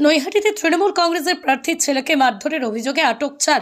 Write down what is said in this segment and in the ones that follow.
নৈহাটিতে তৃণমূল কংগ্রেসের প্রার্থীর ছেলেকে মারধরের অভিযোগে আটক চার।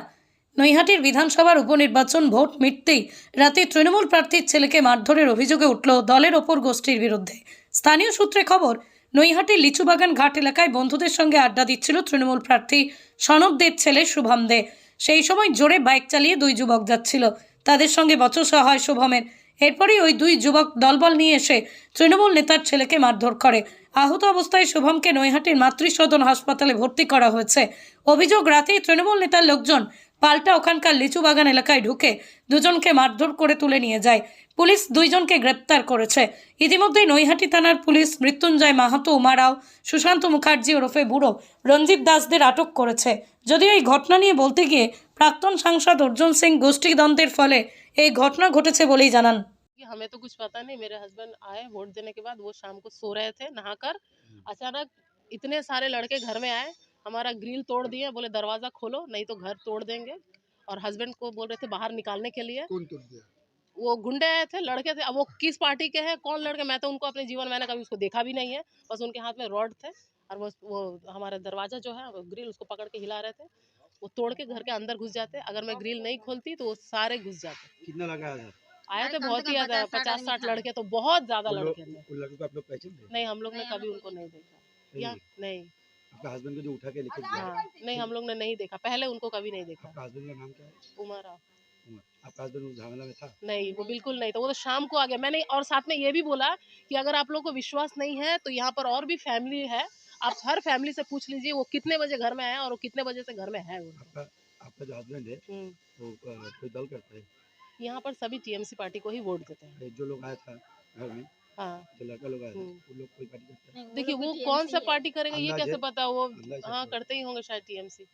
নৈহাটির বিধানসভার উপনির্বাচন ভোট মিটতেই রাতে তৃণমূল প্রার্থীর ছেলেকে মারধরের অভিযোগে উঠল দলের ওপর গোষ্ঠীর বিরুদ্ধে। স্থানীয় সূত্রে খবর নৈহাটির লিচুবাগান ঘাট এলাকায় বন্ধুদের সঙ্গে আড্ডা দিচ্ছিল তৃণমূল প্রার্থী সনক দের ছেলে শুভম দে। সেই সময় জোরে বাইক চালিয়ে দুই যুবক যাচ্ছিল। তাদের সঙ্গে বচসা হয় শুভমের। এরপরই ওই দুই যুবক দলবল নিয়ে এসে তৃণমূল নেতার ছেলেকে মারধর করে। আহত অবস্থায় শুভমকে নৈহাটির মাতৃসদন হাসপাতালে ভর্তি করা হয়েছে। অভিযোগ রাতেই তৃণমূল নেতার লোকজন পাল্টা ওখানকার লিচু বাগান এলাকায় ঢুকে দুজনকে মারধর করে তুলে নিয়ে যায়। পুলিশ দুইজনকে গ্রেপ্তার করেছে। ইতিমধ্যেই নৈহাটি থানার পুলিশ মৃত্যুঞ্জয় মাহাতো উমারাও সুশান্ত মুখার্জি ওরফে বুড়ো রঞ্জিত দাসদের আটক করেছে। যদিও এই ঘটনা নিয়ে বলতে গিয়ে প্রাক্তন সাংসদ অর্জুন সিং গোষ্ঠীদ্বন্দ্বের ফলে এই ঘটনা ঘটেছে বলেই জানান कि हमें तो कुछ पता नहीं मेरे हस्बैंड आए वोट देने के बाद वो शाम को सो रहे थे नहाकर अचानक इतने सारे लड़के घर में आए हमारा ग्रिल तोड़ दिए बोले दरवाज़ा खोलो नहीं तो घर तोड़ देंगे और हस्बैंड को बोल रहे थे बाहर निकालने के लिए कौन तोड़ दिया वो गुंडे आए थे लड़के थे अब वो किस पार्टी के हैं कौन लड़के मैं तो उनको अपने जीवन मैंने कभी उसको देखा भी नहीं है बस उनके हाथ में रॉड थे और बस वो हमारा दरवाज़ा जो है ग्रिल उसको पकड़ के हिला रहे थे वो तोड़ के घर के अंदर घुस जाते अगर मैं ग्रिल नहीं खोलती तो वो सारे घुस जाते कितना लगा था आए थे बहुत ही ज़्यादा पचास साठ लड़के तो बहुत ज़्यादा लड़के नहीं हम लोग ने कभी उनको नहीं देखा। नहीं। या नहीं। आपका हस्बैंड को जो उठा के लेके गया हाँ नहीं हम लोग ने नहीं देखा। पहले उनको कभी नहीं देखा। आपका हस्बैंड का नाम क्या है? उमर उमर आपका हस्बैंड उस झमेला में था? नहीं वो बिल्कुल नहीं था। वो तो शाम को आ गया। मैंने और साथ में ये भी बोला कि अगर आप लोग को विश्वास नहीं है तो यहाँ पर और भी फैमिली है। आप हर फैमिली से पूछ लीजिए वो कितने बजे घर में आए और वो कितने बजे से घर में है वो। आपका आपका जो हस्बैंड है हम्म, वो कोई दल करता है? यहाँ पर सभी टीएमसी पार्टी को ही वोट देते हैं। जो लोग आया था घर में हाँ। जो लड़का लोग आया था हम्म। वो लोग कोई पार्टी करता है? देखिए वो कौन सा पार्टी करेंगे ये कैसे पता वो है करते ही होंगे शायद टीएमसी।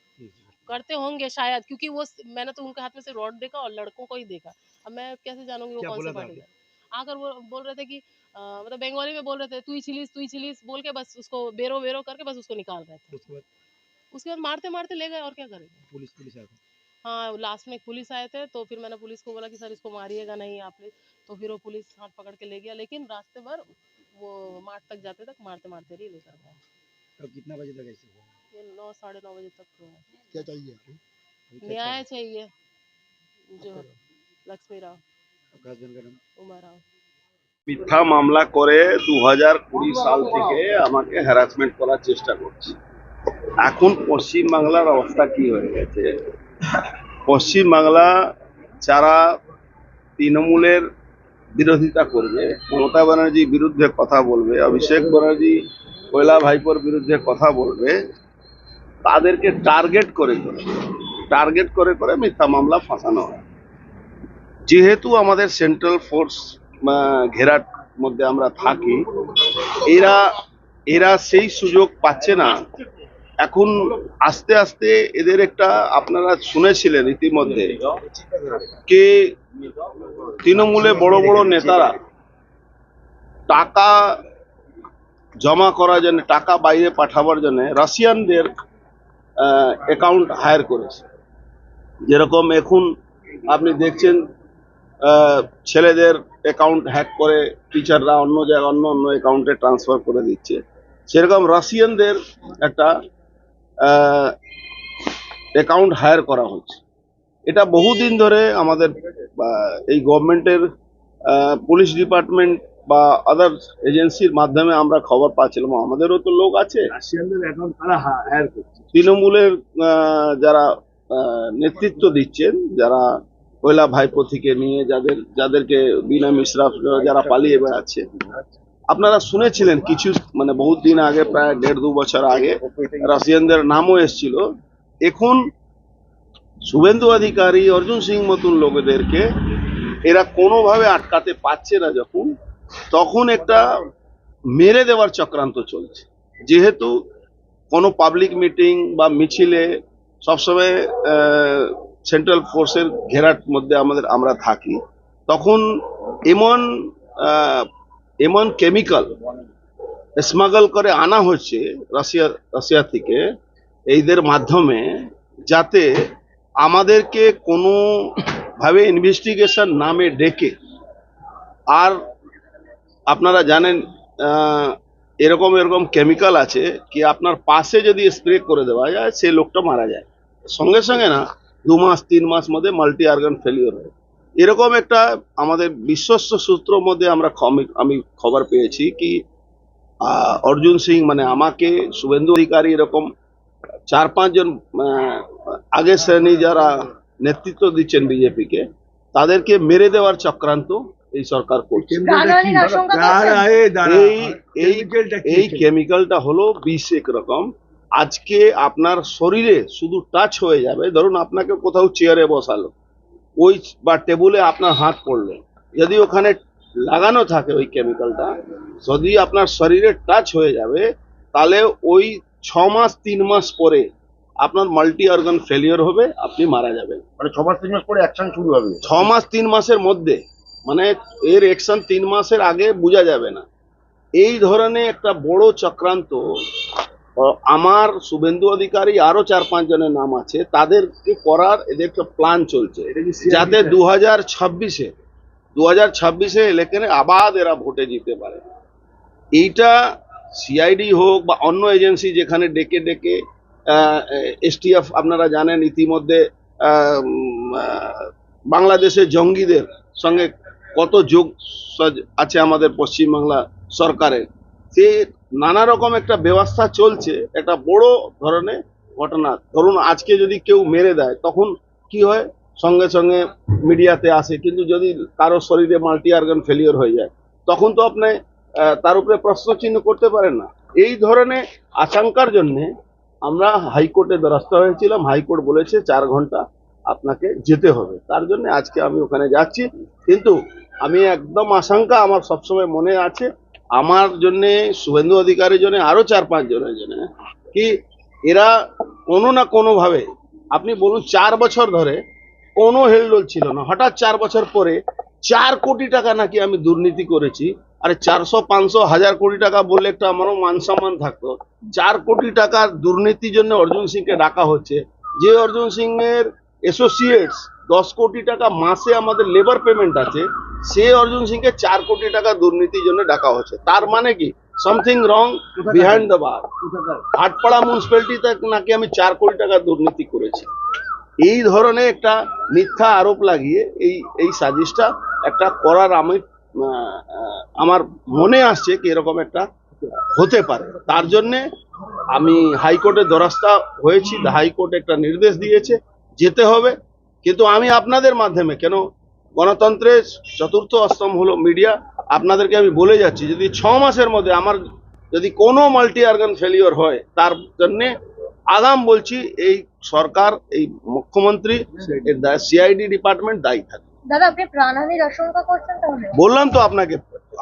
करते होंगे शायद क्योंकि वो मैंने तो उनके हाथ में से रॉड देखा और लड़कों को ही देखा। अब मैं कैसे जानूँगी वो कौन सी पार्टी आकर वो बोल रहे थे कि अ, मतलब बंगाली में बोल रहे थे तू ही चिलीस तू ही चिलीस बोल के बस उसको बेरो बेरो करके बस उसको निकाल रहे थे। उसके बाद? उसके बाद मारते मारते ले गए और क्या करेंगे? पुलिस पुलिस था? हाँ लास्ट में पुलिस आए थे तो फिर मैंने पुलिस को बोला कि सर इसको मारिएगा नहीं आप प्लीज़ तो फिर वो पुलिस हाथ पकड़ के ले गया लेकिन रास्ते भर वो मार्ट तक जाते तक मारते मारते ही लेकर गए तब कितना बजे तक ऐसे हुआ? ये नौ साढ़े नौ बजे तक हुआ। क्या चाहिए आपको? न्याय? चाहिए? जो लक्ष्मी राव। মিথ্যা মামলা করে দু হাজার কুড়ি সাল থেকে আমাকে হ্যারাসমেন্ট করার চেষ্টা করছে। এখন পশ্চিমবাংলার অবস্থা কি হয়ে গেছে? পশ্চিমবাংলা যারা তৃণমূলের বিরোধিতা করবে, মমতা ব্যানার্জির বিরুদ্ধে কথা বলবে, অভিষেক ব্যানার্জি কয়লা ভাইপোর বিরুদ্ধে কথা বলবে, তাদেরকে টার্গেট করে করে টার্গেট করে করে মিথ্যা মামলা ফাঁসানো হয়। যেহেতু আমাদের সেন্ট্রাল ফোর্স ঘেরার মধ্যে আমরা থাকি, এরা এরা সেই সুযোগ পাচ্ছে না। এখন আস্তে আস্তে এদের একটা, আপনারা শুনেছিলেন ইতিমধ্যে, কে তৃণমূলে বড় বড় নেতারা টাকা জমা করার জন্য, টাকা বাইরে পাঠাবার জন্য রাশিয়ানদের অ্যাকাউন্ট হায়ার করেছে। যেরকম এখন আপনি দেখছেন ছেলেদের অ্যাকাউন্ট হ্যাক করে টিচাররা অন্য জায়গায় অন্য অন্য অ্যাকাউন্টে ট্রান্সফার করে দিচ্ছে। সেরকম রাশিয়ানদের একটা অ্যাকাউন্ট হায়ার করা হচ্ছে। এটা বহুদিন ধরে আমাদের এই গভর্নমেন্টের পুলিশ ডিপার্টমেন্ট বা আদার এজেন্সির মাধ্যমে আমরা খবর পাচ্ছিলাম। আমাদেরও তো লোক আছে। তৃণমূলের যারা নেতৃত্ব দিচ্ছেন যারা কৈলা ভাইপো থেকে নিয়ে যাদের, যাদেরকে বিনা মিশ্রা যারা পালিয়ে বেড়াচ্ছে। আপনারা শুনেছিলেন কিছু মানে বহুত দিন আগে, প্রায় দেড় দু বছর আগে, রাশিয়ানদের নামও এসেছিল। এখন শুভেন্দু অধিকারী, অর্জুন সিং মতন লোকেদেরকে এরা কোনোভাবে আটকাতে পারছে না যখন, তখন একটা মেরে দেওয়ার চক্রান্ত চলছে। যেহেতু কোনো পাবলিক মিটিং বা মিছিলে সবসময় সেন্ট্রাল ফোর্সের ঘেরার মধ্যে আমাদের, আমরা থাকি। তখন এমন এমন কেমিক্যাল স্মাগল করে আনা হচ্ছে রাশিয়া রাশিয়া থেকে এইদের মাধ্যমে যাতে আমাদেরকে কোনো ভাবে ইনভেস্টিগেশন নামে ডেকে। আর আপনারা জানেন এরকম এরকম কেমিক্যাল আছে কি আপনার পাশে যদি স্প্রে করে দেওয়া যায় সে লোকটা মারা যায়। সঙ্গে সঙ্গে না দু মাস তিন মাস মধ্যে মাল্টি অর্গান ফেলিওর হয়। এরকম একটা আমাদের বিশ্বস্ত সূত্র মধ্যে আমরা আমি খবর পেয়েছি কি অর্জুন সিং মানে আমাকে শুভেন্দু অধিকারী এরকম চার পাঁচজন আগের শ্রেণি যারা নেতৃত্ব দিচ্ছেন বিজেপিকে তাদেরকে মেরে দেওয়ার চক্রান্ত এই সরকার করছে? এই এই এই কেমিক্যালটা হলো বিষ একরকম আজকে আপনার শরীরে শুধু টাচ হয়ে যাবে। ধরুন আপনাকে কোথাও চেয়ারে বসালো ওই বা টেবুলে আপনার হাত পড়ল। যদি ওখানে লাগানো থাকে ওই কেমিক্যালটা যদি আপনার শরীরে টাচ হয়ে যাবে তাহলে ওই ছ মাস তিন মাস পরে আপনার মাল্টি অর্গান ফেলিওর হবে আপনি মারা যাবেন। মানে ছ মাস তিন মাস পরে অ্যাকশন শুরু হবে। ছ মাস তিন মাসের মধ্যে। মানে এর অ্যাকশন তিন মাসের আগে বোঝা যাবে না। এই ধরনের একটা বড় চক্রান্ত আমার শুভেন্দু অধিকারী আরও চার পাঁচ জনের নাম আছে তাদেরকে করার এদের একটা প্ল্যান চলছে। যাতে দু হাজার ছাব্বিশে দু হাজার ছাব্বিশে ইলেকশনে আবাদ এরা ভোটে জিতে পারে। এইটা সিআইডি হোক বা অন্য এজেন্সি যেখানে ডেকে ডেকে এসটিএফ আপনারা জানেন ইতিমধ্যে বাংলাদেশের জঙ্গিদের সঙ্গে কত যোগ আছে আমাদের পশ্চিমবাংলা সরকারের। সে নানা রকম একটা ব্যবস্থা চলছে, একটা বড় ধরনের ঘটনা। ধরুন, আজকে যদি কেউ মেরে দেয়, তখন কি হয়? সঙ্গে সঙ্গে মিডিয়াতে আসে, কিন্তু যদি কারও শরীরে মাল্টি অর্গান ফেলিওর হয়ে যায়, তখন তো আপনি তার উপরে প্রশ্ন চিহ্ন করতে পারেন না। এই ধরনের আশঙ্কার জন্যে আমরা হাইকোর্টে দ্বারস্থ হয়েছিলাম। হাইকোর্ট বলেছে চার ঘণ্টা আপনাকে যেতে হবে। তার জন্য আজকে আমি ওখানে যাচ্ছি। কিন্তু আমি একদম আশঙ্কা আমার সবসময় মনে আছে আমার জন্যে, শুভেন্দু অধিকারের জন্য, আরও চার পাঁচ জনের জন্য, কি এরা কোনো না কোনো ভাবে আপনি বলুন চার বছর ধরে কোনো হেলদোল ছিল না। হঠাৎ চার বছর পরে চার কোটি টাকা নাকি আমি দুর্নীতি করেছি, আরে চারশো, পাঁচশো, হাজার কোটি টাকা বললে একটা আমারও মান সম্মান থাকতো। চার কোটি টাকার দুর্নীতির জন্য অর্জুন সিংকে ডাকা হচ্ছে। যে অর্জুন সিং এর অ্যাসোসিয়েটস দশ কোটি টাকা মাসে আমাদের লেবার পেমেন্ট আছে সে অর্জুন সিংকে চার কোটি টাকা দুর্নীতির জন্য ডাকা হচ্ছে তার মানে কি? Something wrong behind the bar Hatpara মিউনিসিপ্যালিটিতে নাকি আমি চার কোটি টাকা দুর্নীতি করেছি। এই ধরনের একটা মিথ্যা আরোপ লাগিয়ে এই এই সাজিশটা একটা করার আমি আমার মনে আসছে কি এরকম একটা হতে পারে। তার জন্যে আমি হাইকোর্টের দ্বারস্থ হয়েছি হাইকোর্ট একটা নির্দেশ দিয়েছে। যেতে হবে কিন্তু আমি আপনাদের মাধ্যমে কেন? গণতন্ত্রের চতুর্থ স্তম্ভ হলো মিডিয়া। আপনাদেরকে আমি বলে যাচ্ছি যদি ছ মাসের মধ্যে আমার যদি কোনো মাল্টি অর্গান ফেলিওর হয় তার জন্যে আগাম বলছি এই সরকার এই মুখ্যমন্ত্রী সিআইডি ডিপার্টমেন্ট দায়ী থাকে। দাদা আপনি প্রাণহানির আশঙ্কা করছেন তাহলে? বললাম তো আপনাকে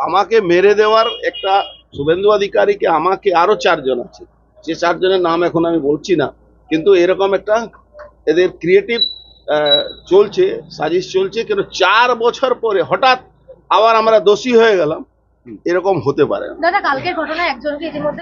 আমাকে মেরে দেওয়ার একটা শুভেন্দু অধিকারীকে আমাকে আরও চারজন আছে। যে চারজনের নাম এখন আমি বলছি না কিন্তু এরকম একটা এদের ক্রিয়েটিভ চলছে সাজিশ চলছে কিন্তু চার বছর পরে হঠাৎ আবার আমরা দোষী হয়ে গেলাম। এরকম হতে পারে না। দাদা কালকের ঘটনায় একজনকে ইতিমধ্যে